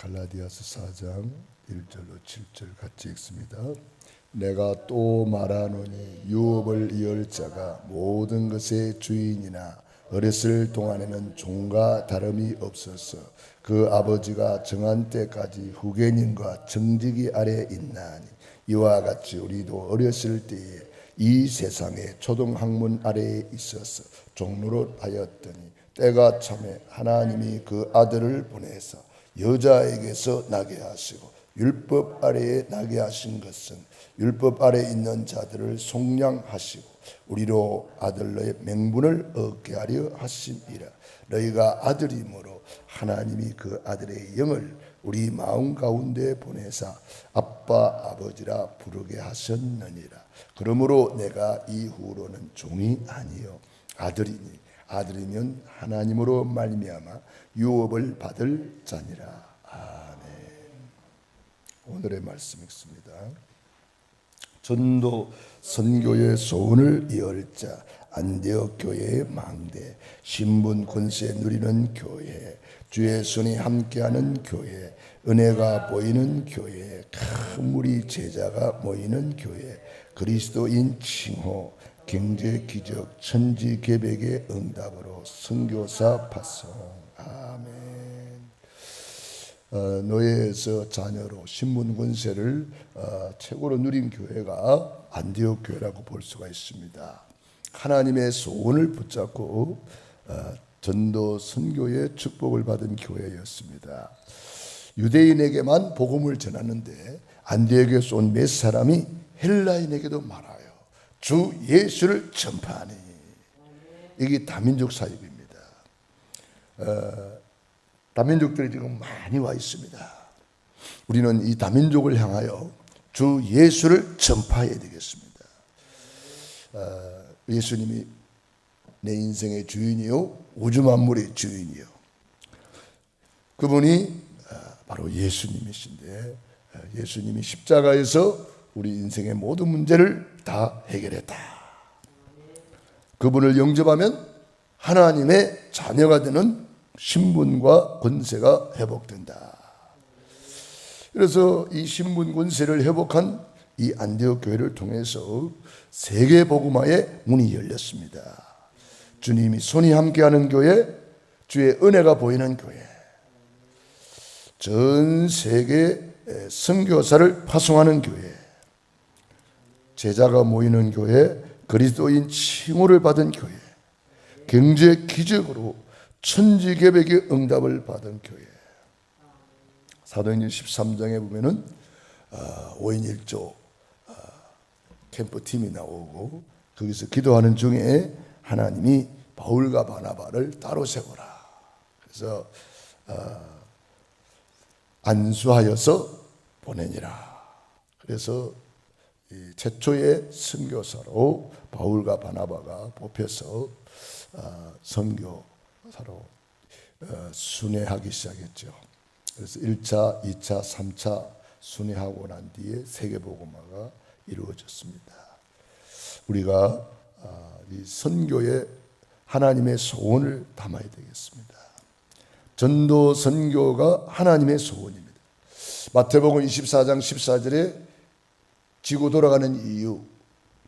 갈라디아서 4장 1절로 7절 같이 읽습니다. 내가 또 말하노니 유업을 이을 자가 모든 것의 주인이나 어렸을 동안에는 종과 다름이 없어서 그 아버지가 정한 때까지 후견인과 정직이 아래 있나니 이와 같이 우리도 어렸을 때에 이 세상의 초등학문 아래에 있어서 종로를 하였더니 때가 참에 하나님이 그 아들을 보내서 여자에게서 나게 하시고 율법 아래에 나게 하신 것은 율법 아래 있는 자들을 속량하시고 우리로 아들로의 명분을 얻게 하려 하심이라 너희가 아들이므로 하나님이 그 아들의 영을 우리 마음 가운데 보내사 아빠 아버지라 부르게 하셨느니라. 그러므로 내가 이후로는 종이 아니요 아들이니 아들이면 하나님으로 말미암아 유업을 받을 자니라 아멘 오늘의 말씀 읽습니다. 전도 선교의 소원을 이을 자 안디옥 교회의 망대 신분 권세 누리는 교회 주의 손이 함께하는 교회 은혜가 보이는 교회 큰 무리 제자가 모이는 교회 그리스도인 칭호 경제 기적 천지 계백의 응답으로 선교사 파송 아멘. 어, 노예에서 자녀로 신분 권세를 어, 최고로 누린 교회가 안디옥 교회라고 볼 수가 있습니다. 하나님의 소원을 붙잡고 어, 전도 선교의 축복을 받은 교회였습니다. 유대인에게만 복음을 전하는데 안디옥에서 온 몇 사람이 헬라인에게도 말아요. 주 예수를 전파하니 이게 다민족 사역입니다. 다민족들이 지금 많이 와 있습니다. 우리는 이 다민족을 향하여 주 예수를 전파해야 되겠습니다. 어, 예수님이 내 인생의 주인이요 우주 만물의 주인이요. 그분이 어, 바로 예수님이신데 어, 예수님이 십자가에서 우리 인생의 모든 문제를 다 해결했다. 그분을 영접하면 하나님의 자녀가 되는 신분과 권세가 회복된다. 그래서 이 신분 권세를 회복한 이 안디옥 교회를 통해서 세계 복음화의 문이 열렸습니다. 주님이 손이 함께하는 교회, 주의 은혜가 보이는 교회, 전 세계 선교사를 파송하는 교회, 제자가 모이는 교회, 그리스도인 칭호를 받은 교회, 경제 기적으로 천지개백의 응답을 받은 교회. 사도행전 13장에 보면은 어, 5인 1조 어, 캠프 팀이 나오고 거기서 기도하는 중에 하나님이 바울과 바나바를 따로 세워라. 그래서 어, 안수하여서 보내니라. 그래서 최초의 선교사로 바울과 바나바가 뽑혀서 선교사로 순회하기 시작했죠. 그래서 1차, 2차, 3차 순회하고 난 뒤에 세계복음화가 이루어졌습니다. 우리가 이 선교에 하나님의 소원을 담아야 되겠습니다. 전도 선교가 하나님의 소원입니다. 마태복음 24장 14절에 지구 돌아가는 이유,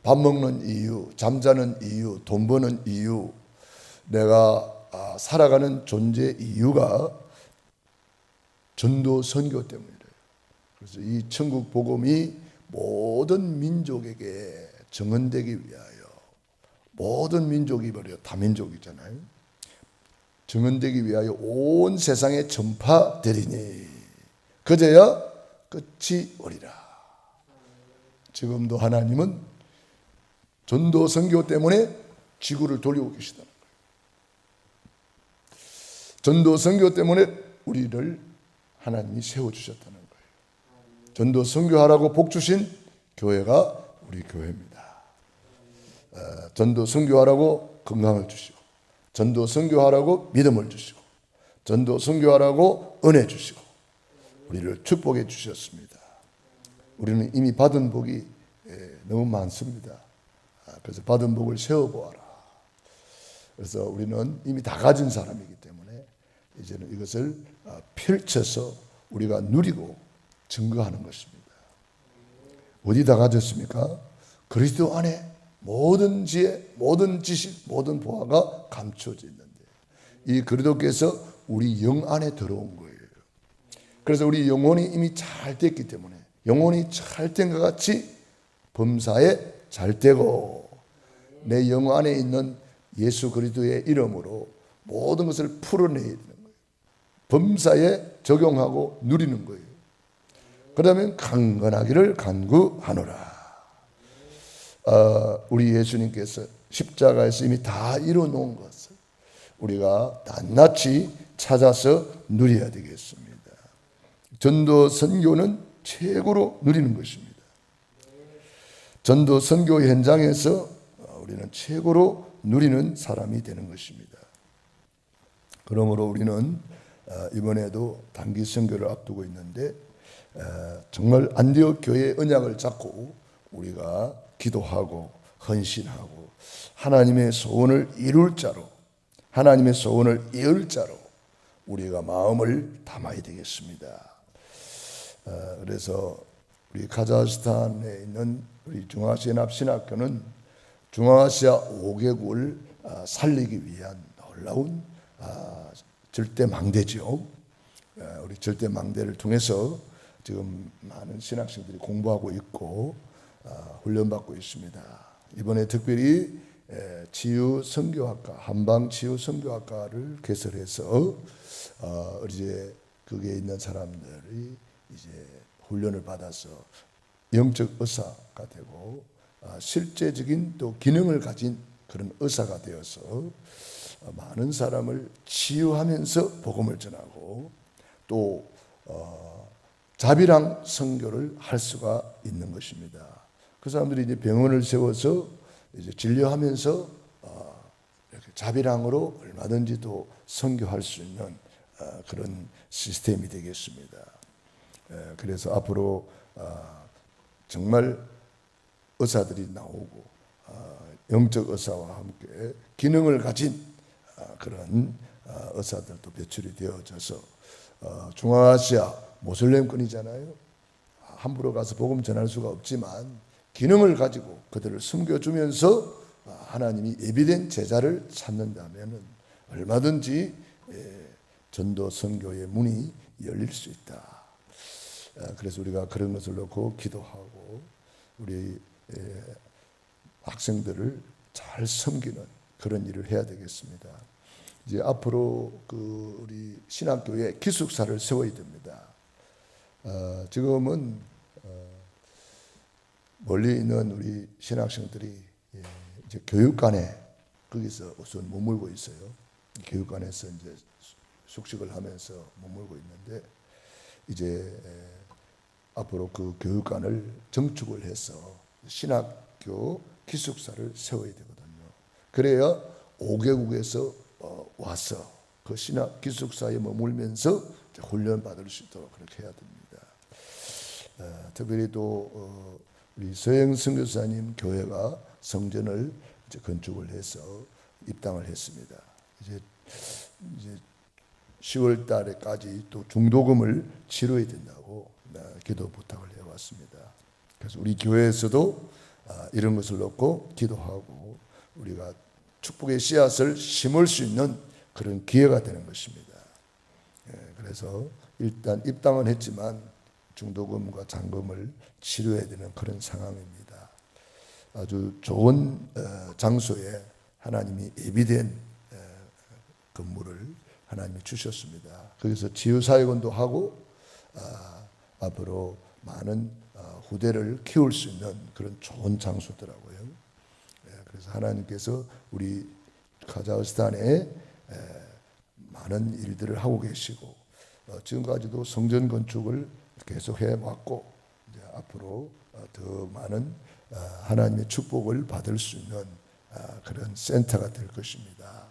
밥 먹는 이유, 잠자는 이유, 돈 버는 이유, 내가 살아가는 존재 이유가 전도 선교 때문이래요. 그래서 이 천국 복음이 모든 민족에게 정언되기 위하여 모든 민족이 버려 다민족이잖아요. 정언되기 위하여 온 세상에 전파되리니 그제야 끝이 오리라. 지금도 하나님은 전도 선교 때문에 지구를 돌리고 계시다는 거예요. 전도 선교 때문에 우리를 하나님이 세워 주셨다는 거예요. 전도 선교하라고 복 주신 교회가 우리 교회입니다. 어, 전도 선교하라고 건강을 주시고, 전도 선교하라고 믿음을 주시고, 전도 선교하라고 은혜 주시고, 우리를 축복해 주셨습니다. 우리는 이미 받은 복이 예, 너무 많습니다. 아, 그래서 받은 복을 세워 보아라. 그래서 우리는 이미 다 가진 사람이기 때문에 이제는 이것을 아, 펼쳐서 우리가 누리고 증거하는 것입니다. 어디 다 가졌습니까? 그리스도 안에 모든 지혜, 모든 지식, 모든 보화가 감춰져 있는데 이 그리스도께서 우리 영 안에 들어온 거예요. 그래서 우리 영혼이 이미 잘 됐기 때문에 영혼이 잘 된 것 같이 범사에 잘 되고 내 영 안에 있는 예수 그리스도의 이름으로 모든 것을 풀어내야 되는 거예요. 범사에 적용하고 누리는 거예요. 그러면 강건하기를 간구하노라. 어, 우리 예수님께서 십자가에서 이미 다 이뤄놓은 것을 우리가 낱낱이 찾아서 누려야 되겠습니다. 전도 선교는 최고로 누리는 것입니다. 전도 선교 현장에서 우리는 최고로 누리는 사람이 되는 것입니다. 그러므로 우리는 어, 이번에도 단기 선교를 앞두고 있는데 어, 정말 안디옥 교회의 언약을 잡고 우리가 기도하고 헌신하고 하나님의 소원을 이룰 자로 하나님의 소원을 이을 자로 우리가 마음을 담아야 되겠습니다. 어, 그래서 우리 카자흐스탄에 있는 우리 중앙아시아 납신학교는 중앙아시아 5개국을 아, 살리기 위한 놀라운 아, 절대 망대죠. 우리 절대 망대를 통해서 지금 많은 신학생들이 공부하고 있고 아, 훈련받고 있습니다. 이번에 특별히 치유 선교학과 한방 치유 선교학과를 개설해서 어, 이제 거기에 있는 사람들이 이제 훈련을 받아서 영적 의사가 되고 아, 실제적인 또 기능을 가진 그런 의사가 되어서 어, 많은 사람을 치유하면서 복음을 전하고 또 어, 자비랑 선교를 할 수가 있는 것입니다. 그 사람들이 이제 병원을 세워서 이제 진료하면서 어, 자비랑으로 얼마든지 또 선교할 수 있는 그런 시스템이 되겠습니다. 그래서 앞으로 정말 의사들이 나오고 영적 의사와 함께 기능을 가진 그런 의사들도 배출이 되어져서 어, 중앙아시아 모슬렘권이잖아요. 함부로 가서 복음 전할 수가 없지만 기능을 가지고 그들을 숨겨주면서 하나님이 예비된 제자를 찾는다면 얼마든지 예, 전도 선교의 문이 열릴 수 있다. 그래서 우리가 그런 것을 놓고 기도하고 우리 예, 학생들을 잘 섬기는 그런 일을 해야 되겠습니다. 이제 앞으로 그 우리 신학교에 기숙사를 세워야 됩니다. 어, 지금은 어, 멀리 있는 우리 신학생들이 예, 이제 교육관에 거기서 우선 머물고 있어요. 교육관에서 이제 숙식을 하면서 머물고 있는데 이제 에, 앞으로 그 교육관을 정축을 해서 신학교 기숙사를 세워야 되거든요. 그래야 5개국에서 어, 와서 그 신학 기숙사에 머물면서 훈련 받을 수 있도록 그렇게 해야 됩니다. 어, 특별히 또 어, 우리 서영 선교사님 교회가 성전을 이제 건축을 해서 입당을 했습니다. 이제 이제 10월 달에까지 또 중도금을 치러야 된다고 기도 부탁을 해왔습니다. 그래서 우리 교회에서도 아, 이런 것을 놓고 기도하고 우리가 축복의 씨앗을 심을 수 있는 그런 기회가 되는 것입니다. 예, 그래서 일단 입당은 했지만 중도금과 잔금을 치료해야 되는 그런 상황입니다. 아주 좋은 어, 장소에 하나님이 예비된 어, 건물을 하나님이 주셨습니다. 거기서 치유사역원도 하고 아, 앞으로 많은 어, 후대를 키울 수 있는 그런 좋은 장소더라고요. 예, 그래서 하나님께서 우리 카자흐스탄에 많은 일들을 하고 계시고 지금까지도 성전 건축을 계속 해 왔고 앞으로 더 많은 하나님의 축복을 받을 수 있는 그런 센터가 될 것입니다.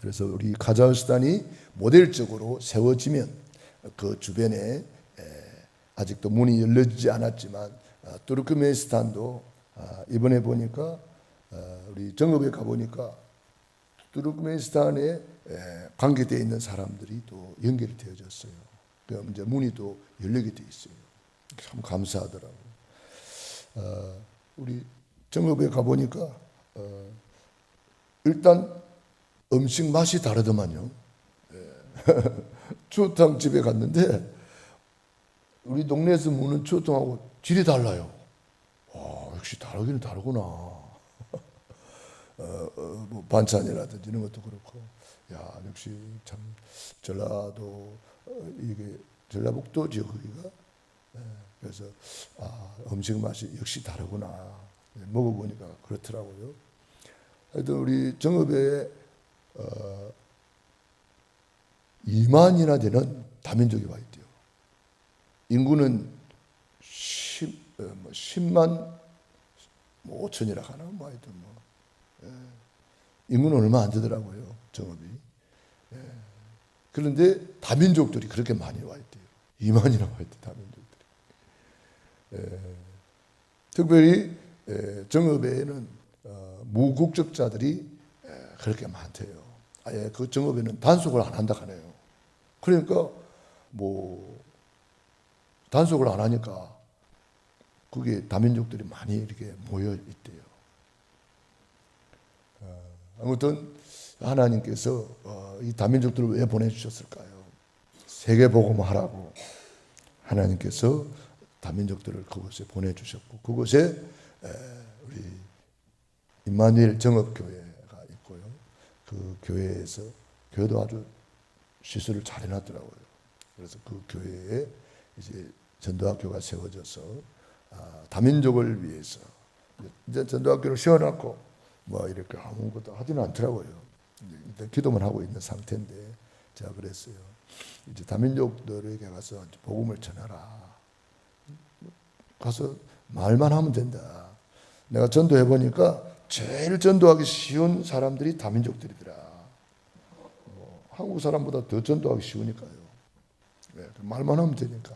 그래서 우리 카자흐스탄이 모델적으로 세워지면 그 주변에 아직도 문이 열려지지 않았지만 투르크메스탄도 이번에 보니까 우리 정읍에 가 보니까 투르크메스탄에 관계되어 있는 사람들이 또 연결이 되어졌어요. 그 이제 문이 또 열리게 돼 있어요. 참 감사하더라고. 어, 우리 정읍에 가 보니까 어, 일단 음식 맛이 다르더만요. 예. 추어탕 집에 갔는데 우리 동네에서 먹는 추어탕하고 질이 달라요. 와, 역시 다르기는 다르구나. 어, 어, 뭐 반찬이라든지 이런 것도 그렇고, 야 역시 참 전라도 어, 이게 전라북도 지역이가 예, 그래서 아 음식 맛이 역시 다르구나 예, 먹어보니까 그렇더라고요. 하여튼 우리 정읍에 어, 2만이나 되는 다민족이 와 있대요. 인구는 10, 어, 뭐 10만 뭐 5천이라 하나 뭐 하여튼 뭐 예. 인구는 얼마 안 되더라고요 정읍이. 예. 그런데 다민족들이 그렇게 많이 와 있대요. 2만이나 와 있대 다민족들이. 예. 특별히 예, 정읍에는 어, 무국적자들이 예, 그렇게 많대요. 아예 그 정읍에는 단속을 안 한다 하네요. 그러니까 뭐 단속을 안 하니까 그게 다민족들이 많이 이렇게 모여 있대요. 어, 아무튼 하나님께서 어, 이 다민족들을 왜 보내주셨을까요? 세계 복음 하라고 하나님께서 다민족들을 그곳에 보내주셨고 그곳에 에, 우리 임마누엘 정업교회가 있고요. 그 교회에서 교회도 아주 시설을 잘 해놨더라고요. 그래서 그 교회에 이제 전도학교가 세워져서 아, 다민족을 위해서 이제 전도학교를 세워놨고 뭐 이렇게 아무것도 하지는 않더라고요. 기도만 하고 있는 상태인데 제가 그랬어요. 이제 다민족들에게 가서 복음을 전하라. 가서 말만 하면 된다. 내가 전도해 보니까 제일 전도하기 쉬운 사람들이 다민족들이더라. 뭐 한국 사람보다 더 전도하기 쉬우니까요. 네, 말만 하면 되니까.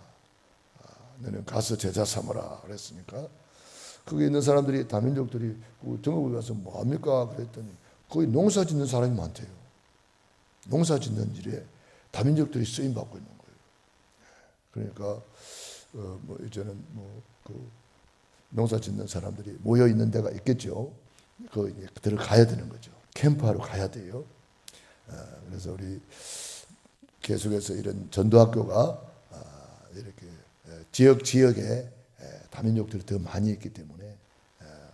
아, 너는 가서 제자 삼아라 그랬으니까 거기 있는 사람들이 다민족들이 그 정읍에 가서 뭐 합니까 그랬더니 거기 농사 짓는 사람이 많대요. 농사 짓는 일에 다민족들이 쓰임 받고 있는 거예요. 그러니까 어, 뭐 이제는 뭐 그 농사 짓는 사람들이 모여 있는 데가 있겠죠. 그 이제 들어가야 되는 거죠. 캠프하러 가야 돼요. 아, 그래서 우리 계속해서 이런 전도학교가 아, 이렇게 에, 지역 지역에 에, 다민족들이 더 많이 있기 때문에 아,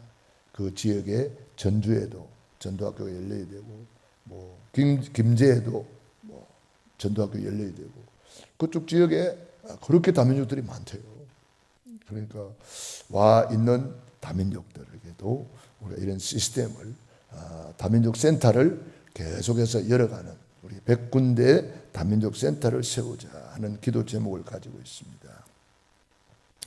그 지역에 전주에도 전도학교가 열려야 되고 뭐 김, 김제에도 뭐 전도학교 열려야 되고 그쪽 지역에 아, 그렇게 다민족들이 많대요. 그러니까 와 있는 다민족들에게도 우리가 이런 시스템을 아, 다민족 센터를 계속해서 열어가는 우리 백군대 다민족 센터를 세우자 하는 기도 제목을 가지고 있습니다.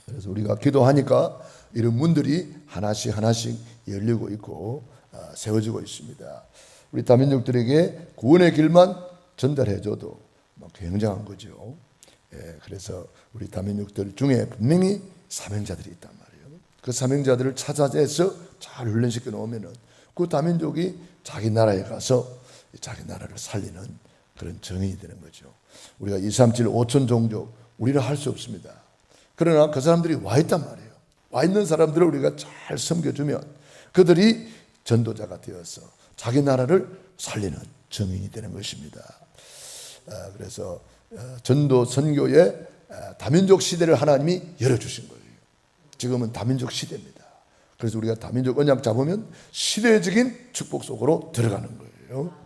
그래서 우리가 기도하니까 이런 문들이 하나씩 하나씩 열리고 있고 아, 세워지고 있습니다. 우리 다민족들에게 구원의 길만 전달해줘도 뭐 굉장한 거죠. 예, 그래서 우리 다민족들 중에 분명히 사명자들이 있단 말이에요. 그 사명자들을 찾아내서 잘 훈련시켜 놓으면은 그 다민족이 자기 나라에 가서 자기 나라를 살리는 그런 정인이 되는 거죠. 우리가 237 5천 종족 우리는 할 수 없습니다. 그러나 그 사람들이 와 있단 말이에요. 와 있는 사람들을 우리가 잘 섬겨주면 그들이 전도자가 되어서 자기 나라를 살리는 정인이 되는 것입니다. 아, 그래서 어, 전도 선교의 아, 다민족 시대를 하나님이 열어주신 거예요. 지금은 다민족 시대입니다. 그래서 우리가 다민족 언약 잡으면 시대적인 축복 속으로 들어가는 거예요.